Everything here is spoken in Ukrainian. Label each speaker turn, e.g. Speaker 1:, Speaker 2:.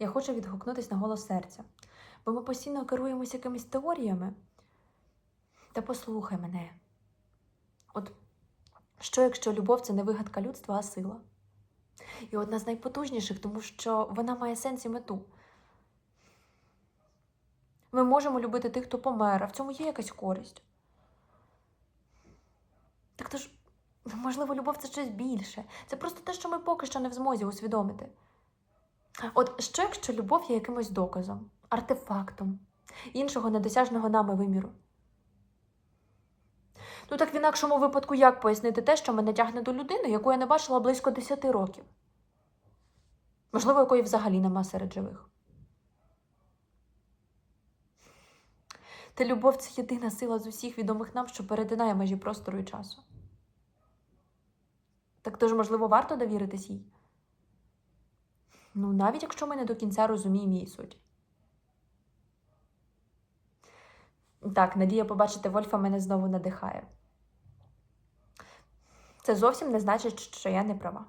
Speaker 1: Я хочу відгукнутися на голос серця, бо ми постійно керуємося якимись теоріями. Та послухай мене. От що, якщо любов це не вигадка людства, а сила? І одна з найпотужніших, тому що вона має сенс і мету. Ми можемо любити тих, хто помер, а в цьому є якась користь. Так то ж, можливо, любов це щось більше. Це просто те, що ми поки що не в змозі усвідомити. От що, якщо любов є якимось доказом, артефактом, іншого недосяжного нами виміру? Ну так в інакшому випадку як пояснити те, що мене тягне до людини, яку я не бачила близько 10 років? Можливо, якої взагалі нема серед живих. Та любов це єдина сила з усіх відомих нам, що перетинає межі простору і часу. Так тож, можливо, варто довіритись їй? Ну, навіть якщо ми не до кінця розуміємо її суть. Так, надія побачити Вольфа мене знову надихає. Це зовсім не значить, що я не права.